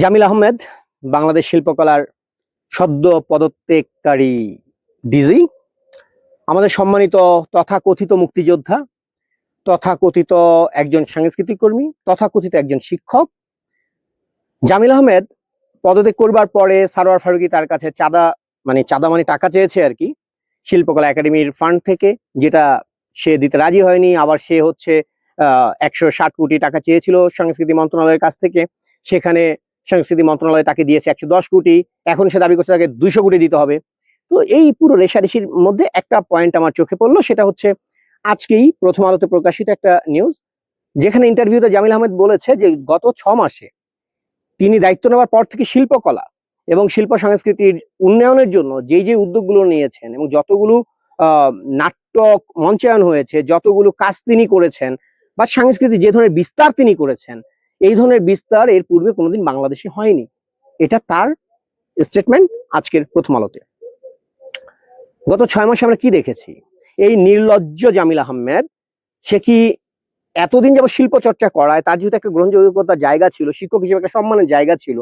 জামিল আহমেদ, বাংলাদেশ শিল্পকলার সদ্য পদত্যাগকারী ডিজি, আমাদের সম্মানিত তথাকথিত মুক্তিযোদ্ধা, তথাকথিত একজন সাংস্কৃতিক কর্মী, তথাকথিত একজন শিক্ষক। জামিল আহমেদ পদত্যাগ করবার পরে সারোয়ার ফারুকি তার কাছে চাঁদা মানে চাঁদা মানে টাকা চেয়েছে আর কি, শিল্পকলা একাডেমির ফান্ড থেকে, যেটা সে দিতে রাজি হয়নি, আবার সে হচ্ছে একশো কোটি টাকা চেয়েছিল সংস্কৃতি মন্ত্রণালয়ের কাছ থেকে, সেখানে সংস্কৃতি মন্ত্রণালয় তাকে দিয়েছে একশো দশ কোটি। এখন সে দাবি করছে তাকে দুইশো কোটি দিতে হবে। তো এই পুরো রেশারেশির মধ্যে একটা পয়েন্ট আমার চোখে পড়ল, সেটা হচ্ছে আজকেই প্রথম আলোতে প্রকাশিত একটা নিউজ যেখানে ইন্টারভিউতে জামিল আহমেদ বলেছে যে গত ছ মাসে তিনি দায়িত্ব নেওয়ার পর থেকে শিল্পকলা এবং শিল্প সংস্কৃতির উন্নয়নের জন্য যেই যে উদ্যোগগুলো নিয়েছেন এবং যতগুলো নাটক মঞ্চায়ন হয়েছে, যতগুলো কাজ তিনি করেছেন বা সাংস্কৃতিক যে ধরনের বিস্তার তিনি করেছেন এই ধরনের বিস্তার এর পূর্বে কোনোদিন বাংলাদেশে হয়নি। এটা তার স্টেটমেন্ট আজকের প্রথম আলোতে। গত ছয় মাসে আমরা কি দেখেছি? এই নির্লজ্জ জামিল আহমেদ, সে কি এতদিন যাবত শিল্প চর্চা করায়, তার যেহেতু একটা গ্রহণযোগ্যতার জায়গা ছিল, শিক্ষক হিসেবে একটা সম্মানের জায়গা ছিল,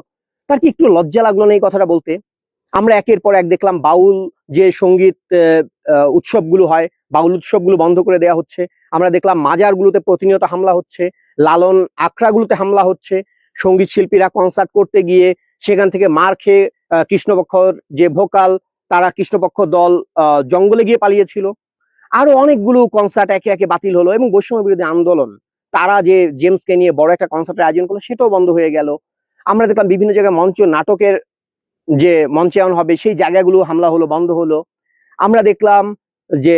তার কি একটু লজ্জা লাগল না এই কথাটা বলতে? আমরা একের পর এক দেখলাম বাউল যে সংগীত উৎসবগুলো হয়, বাউল উৎসবগুলো বন্ধ করে দেওয়া হচ্ছে। আমরা দেখলাম মাজারগুলোতে প্রতিনিয়ত হামলা হচ্ছে, লালন আখড়াগুলোতে হামলা হচ্ছে, সংগীত শিল্পীরা কনসার্ট করতে গিয়ে সেখান থেকে মার খেয়ে কৃষ্ণপক্ষর যে ভোকাল, তারা কৃষ্ণপক্ষ দল জঙ্গলে গিয়ে পালিয়েছিল। আরও অনেকগুলো কনসার্ট একে একে বাতিল হলো এবং বৈষম্য বিরোধী আন্দোলন। তারা যে জেমসকে নিয়ে বড় একটা কনসার্টের আয়োজন করল, সেটাও বন্ধ হয়ে গেল। আমরা দেখলাম বিভিন্ন জায়গায় মঞ্চ নাটকের যে মঞ্চায়ন হবে, সেই জায়গাগুলো হামলা হলো, বন্ধ হলো। আমরা দেখলাম যে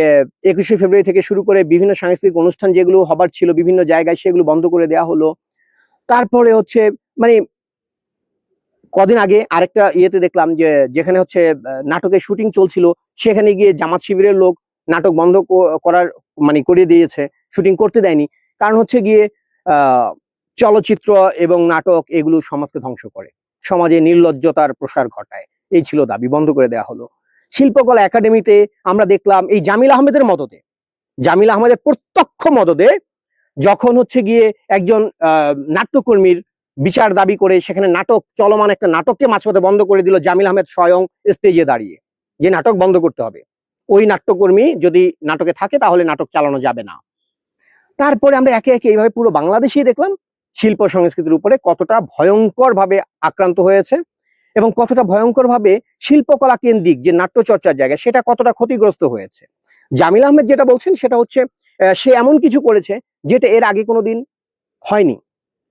একুশে ফেব্রুয়ারি থেকে শুরু করে বিভিন্ন সাংস্কৃতিক অনুষ্ঠান যেগুলো হবার ছিল, বিভিন্ন জায়গায় সেগুলো বন্ধ করে দেওয়া হলো। তারপরে হচ্ছে মানে কদিন আগে আরেকটা ইয়েতে দেখলাম যে যেখানে হচ্ছে নাটকের শুটিং চলছিল, সেখানে গিয়ে জামাত শিবিরের লোক নাটক বন্ধ করার মানে করে দিয়েছে, শুটিং করতে দেয়নি। কারণ হচ্ছে গিয়ে চলচ্চিত্র এবং নাটক এগুলো সমাজকে ধ্বংস করে। সমাজে নির্লজ্জতার প্রসার ঘটায়। এই ছিল দাবি, বন্ধ করে দেওয়া হলো। শিল্পকলা একাডেমিতে আমরা দেখলাম এই জামিল আহমেদের মদতে। জামিল আহমেদের প্রত্যক্ষ মদতে যখন হচ্ছে গিয়ে একজন নাট্যকর্মীর বিচার দাবি করে সেখানে নাটক, চলমান একটা নাটককে মাঝপথে বন্ধ করে দিল জামিল আহমেদ স্বয়ং স্টেজে দাঁড়িয়ে। যে নাটক বন্ধ করতে হবে। ওই নাট্যকর্মী যদি নাটকে থাকে তাহলে নাটক চালানো যাবে না। তারপরে আমরা একে একে এইভাবে পুরো বাংলাদেশেই দেখলাম। শিল্প সংস্কৃতির উপরে কতটা ভয়ঙ্কর ভাবে আক্রান্ত হয়েছে এবং কতটা ভয়ঙ্কর ভাবে শিল্পকলা কেন্দ্রিক যে নাট্যচর্চার জায়গা, সেটা কতটা ক্ষতিগ্রস্ত হয়েছে। জামিল আহমেদ যেটা বলছেন, সেটা হচ্ছে সে এমন কিছু করেছে যেটা এর আগে কোনোদিন হয়নি।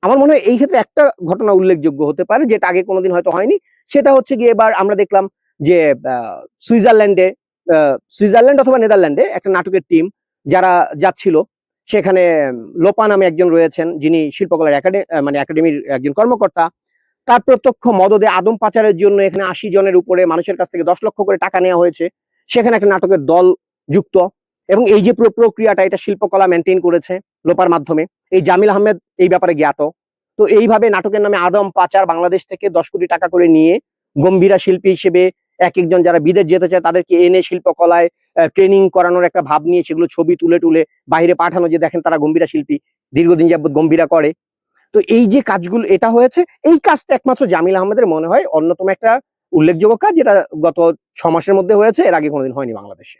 আমার মনে হয় এই ক্ষেত্রে একটা ঘটনা উল্লেখযোগ্য হতে পারে যেটা আগে কোনোদিন হয়তো হয়নি। সেটা হচ্ছে গিয়ে এবার আমরা দেখলাম যে সুইজারল্যান্ডে সুইজারল্যান্ড অথবা নেদারল্যান্ডে একটা নাটকের টিম যারা যাচ্ছিল সেখানে লোপা নামে একজন রয়েছেন, যিনি শিল্পকলার একাডেমি মানে একাডেমির একজন কর্মকর্তা। তার প্রত্যক্ষ মদদে আদম পাচারের জন্য এখানে আশি জনের উপরে মানুষের কাছ থেকে দশ লক্ষ করে টাকা নেওয়া হয়েছে। সেখানে একটা নাটকের দল যুক্ত এবং এই যে প্রক্রিয়াটা, এটা শিল্পকলা মেনটেন করেছে লোপার মাধ্যমে। এই জামিল আহমেদ এই ব্যাপারে জ্ঞাত। তো এইভাবে নাটকের নামে আদম পাচার বাংলাদেশ থেকে দশ কোটি টাকা করে নিয়ে গম্ভীরা শিল্পী হিসেবে এক একজন যারা বিদেশ যেতে চায় তাদেরকে এনে শিল্পকলায় ট্রেনিং করানোর একটা ভাব নিয়ে সেগুলো ছবি তুলে তুলে বাইরে পাঠানো, যে দেখেন তারা গম্ভীরা শিল্পী, দীর্ঘদিন যাবত গম্ভীরা করে। তো এই যে কাজগুলো, এটা হয়েছে, এই কাজটা একমাত্র জামিল আহমেদের মনে হয় অন্যতম একটা উল্লেখযোগ্য কাজ, যেটা গত ছ মাসের মধ্যে হয়েছে, এর আগে কোনোদিন হয়নি বাংলাদেশে।